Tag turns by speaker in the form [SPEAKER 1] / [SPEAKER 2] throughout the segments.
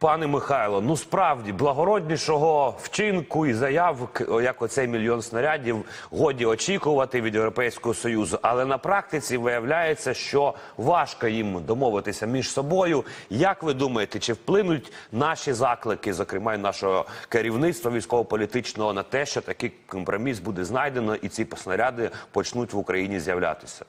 [SPEAKER 1] Пане Михайло, ну справді благороднішого вчинку і заяв, як оцей мільйон снарядів, годі очікувати від Європейського союзу. Але на практиці виявляється, що важко їм домовитися між собою. Як ви думаєте, чи вплинуть наші заклики, зокрема нашого керівництва військово-політичного, на те, що такий компроміс буде знайдено, і ці снаряди почнуть в Україні з'являтися?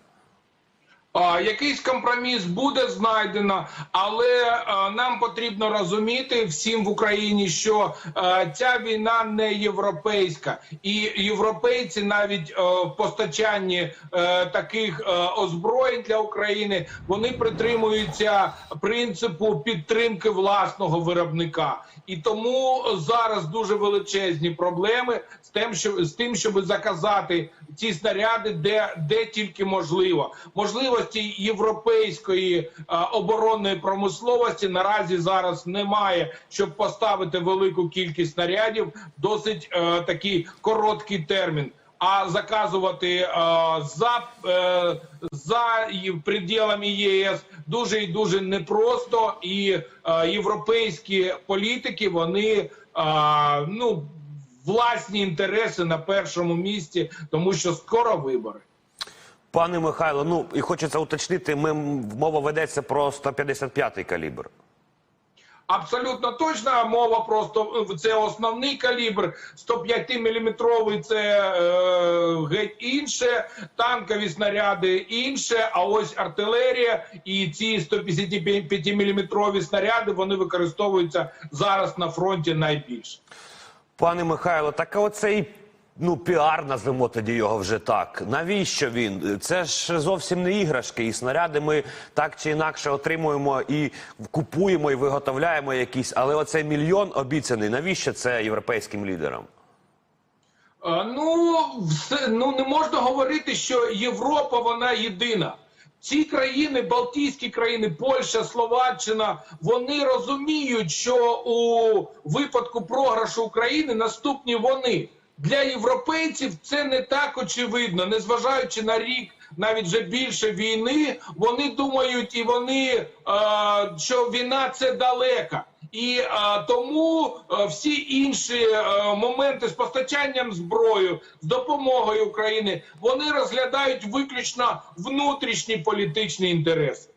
[SPEAKER 2] Якийсь компроміс буде знайдено, але нам потрібно розуміти всім в Україні, що ця війна не європейська, і європейці навіть в постачанні таких озброєнь для України вони притримуються принципу підтримки власного виробника, і тому зараз дуже величезні проблеми з тим, що з тим, щоб заказати ці снаряди, де, де тільки можливо. Можливості європейської е, оборонної промисловості наразі зараз немає, щоб поставити велику кількість снарядів досить е, такий короткий термін. А заказувати е, за, е, за пределами ЄС дуже і дуже непросто, і е, європейські політики вони е, ну власні інтереси на першому місці, тому що скоро вибори.
[SPEAKER 1] Пане Михайло, ну і хочеться уточнити, ми мова ведеться про 155-й калібр.
[SPEAKER 2] Абсолютно точно мова просто е, це основний калібр. 105 міліметровий це е, геть інше, танкові снаряди інше. А ось артилерія і ці 155 міліметрові снаряди вони використовуються зараз на фронті найбільше.
[SPEAKER 1] Пане Михайло, так оцей ну піар, назвемо тоді його вже так. Навіщо він? Це ж зовсім не іграшки, і снаряди ми так чи інакше отримуємо і купуємо, і виготовляємо якісь. Але оцей мільйон обіцяний. Навіщо це європейським лідерам?
[SPEAKER 2] Е, Ну, все, ну не можна говорити, що Європа вона єдина. Ці країни, Балтійські країни, Польща, Словаччина, вони розуміють, що у випадку програшу України наступні вони. Для європейців це не так очевидно, незважаючи на рік, навіть вже більше війни, вони думають і вони, е, що війна це далека. І е, тому е, всі інші моменти з постачанням зброю, з допомогою України, вони розглядають виключно внутрішні політичні інтереси.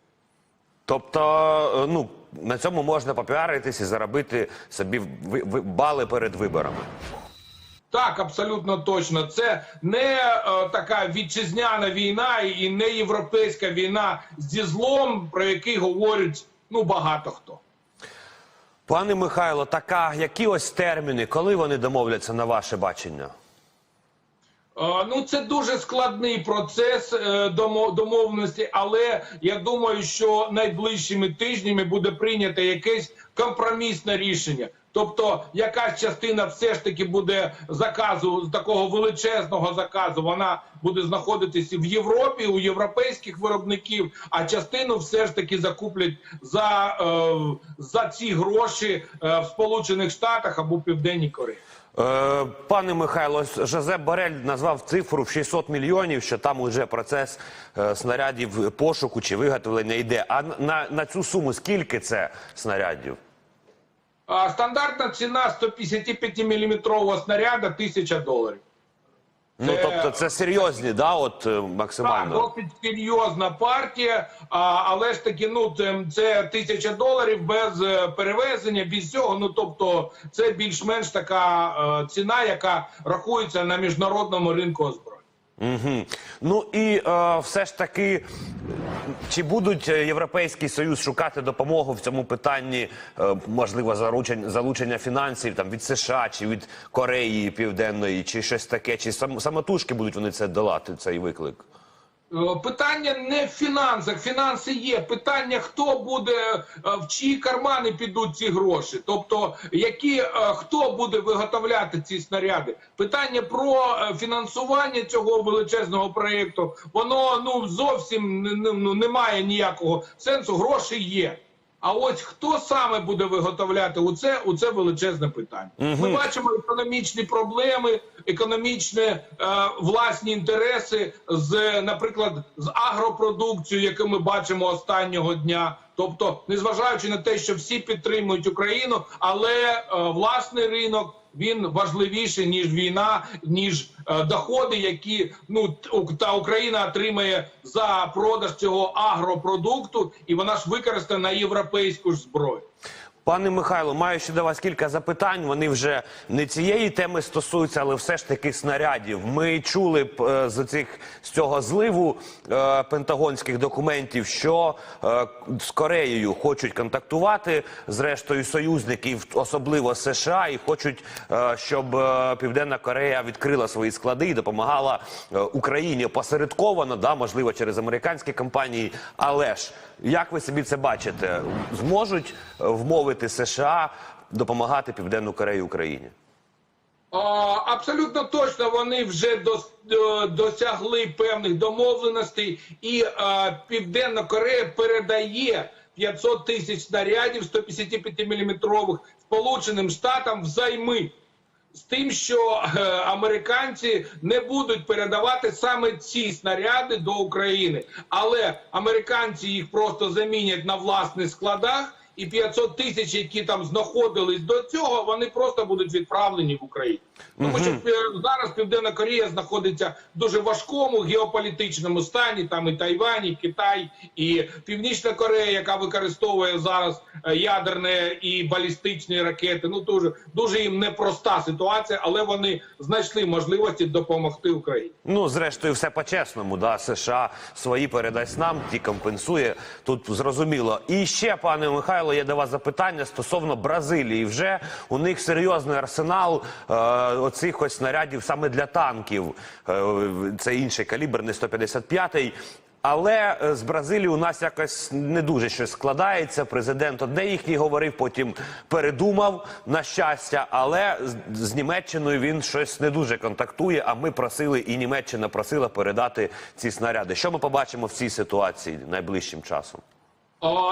[SPEAKER 1] Тобто, ну на цьому можна попіаритись і заробити собі бали перед виборами.
[SPEAKER 2] Так, абсолютно точно. Це не е, така вітчизняна війна і не європейська війна зі злом, про який говорять ну багато хто.
[SPEAKER 1] Пане Михайло, така які ось терміни, коли вони домовляться на ваше бачення?
[SPEAKER 2] Е, Ну, це дуже складний процес е, домовленості, але я думаю, що найближчими тижнями буде прийнято якесь компромісне рішення. Тобто, якась частина все ж таки буде заказу такого величезного заказу. Вона буде знаходитися в Європі у європейських виробників, а частину все ж таки закуплять за, е, за ці гроші е, в Сполучених Штатах або Південній Кореї.
[SPEAKER 1] Е, пане Михайло, Жозеп Борель назвав цифру в 600 мільйонів, що там уже процес снарядів пошуку чи виготовлення йде. А на, на цю суму скільки це снарядів?
[SPEAKER 2] А, Стандартна ціна 155 мм снаряда 1000 доларів.
[SPEAKER 1] Ну тобто це серйозні, да, от е,
[SPEAKER 2] Так,
[SPEAKER 1] максимально.
[SPEAKER 2] досить серйозна партія, а, але ж таки, ну це, це тисяча доларів без е, перевезення, без цього. Ну тобто, це більш-менш така е, ціна, яка рахується на міжнародному ринку озброєння.
[SPEAKER 1] Угу. Ну і е, все ж таки, чи будуть е, Європейський Союз шукати допомогу в цьому питанні, е, можливо, залучення, залучення фінансів там від США чи від Кореї Південної, чи щось таке, чи сам, самотужки будуть вони це долати, цей виклик?
[SPEAKER 2] Е, Питання не в фінансах. Фінанси є. Питання, хто буде, е, в чиї кармани підуть ці гроші. Тобто, які е, хто буде виготовляти ці снаряди. Питання про фінансування цього величезного проєкту, воно ну зовсім не- не- ну, немає ніякого сенсу. Гроші є. А ось хто саме буде виготовляти у це, у це величезне питання. Ми бачимо економічні проблеми, економічні е, власні інтереси з, наприклад, з агропродукцією, яку ми бачимо останнього дня. Тобто, незважаючи на те, що всі підтримують Україну, але е, власний ринок він важливіший ніж війна, ніж е, доходи, які ну та Україна отримає за продаж цього агропродукту, і вона ж використана на європейську ж зброю.
[SPEAKER 1] Пане Михайло, маю ще до вас кілька запитань. Вони вже не цієї теми стосуються, але все ж таки снарядів. Ми чули е, з цих з цього зливу е, пентагонських документів, що е, з Кореєю хочуть контактувати з рештою союзників, особливо США, і хочуть, е, щоб е, Південна Корея відкрила свої склади і допомагала е, Україні посередковано, да, можливо, через американські компанії. Але ж як ви собі це бачите? Зможуть е, вмовити США допомагати Південну Корею Україні?
[SPEAKER 2] Абсолютно точно вони вже е, досягли певних домовленостей, і е, Південна Корея передає 500 тисяч снарядів 155 мм Сполученим Штатам взайми. З тим, що е, американці не будуть передавати саме ці снаряди до України, але американці їх просто замінять на власних складах, і 500 тисяч, які там знаходились до цього, вони просто будуть відправлені в Україну. Тому що е, зараз Південна Корея знаходиться в дуже важкому геополітичному стані. Там і Тайвань, і Китай, і Північна Корея, яка використовує зараз е, ядерні і балістичні ракети. Ну дуже дуже їм непроста ситуація, але вони знайшли можливості допомогти Україні.
[SPEAKER 1] Ну, зрештою, все по-чесному. Да? США свої передасть нам, ті компенсує. Тут зрозуміло. І ще, пане Михайло, є до вас запитання стосовно Бразилії. Вже у них серйозний арсенал е, оцих ось снарядів саме для танків. Е, це інший калібр, не 155-й. Але е, з Бразилії у нас якось не дуже щось складається. Президент одне їхній говорив, потім передумав на щастя. Але з Німеччиною він щось не дуже контактує. А ми просили, і Німеччина просила передати ці снаряди. Що ми побачимо в цій ситуації найближчим часом?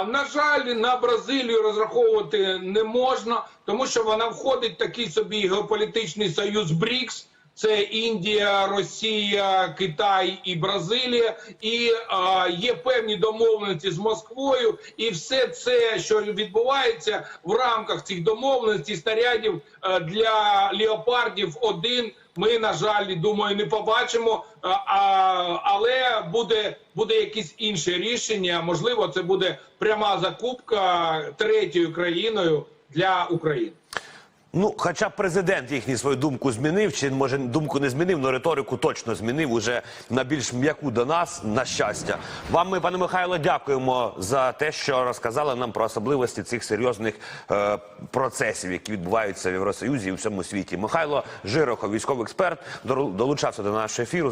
[SPEAKER 2] На жаль, на Бразилію розраховувати не можна, тому що вона входить в такий собі геополітичний союз БРІКС. Це Індія, Росія, Китай і Бразилія, і а, є певні домовленості з Москвою, і все це, що відбувається в рамках цих домовленостей, снарядів е, для леопардів 1 ми, на жаль, думаю, не побачимо. Але буде, буде якесь інше рішення. Можливо, це буде пряма закупка третьою країною для України.
[SPEAKER 1] Ну, хоча б президент їхню свою думку змінив, чи може думку не змінив, але риторику точно змінив уже на більш м'яку до нас, на щастя. Вам ми, пане Михайло, дякуємо за те, що розказали нам про особливості цих серйозних е, процесів, які відбуваються в Євросоюзі і у всьому світі. Михайло Жирохов, військовий експерт, долучався до нашого ефіру.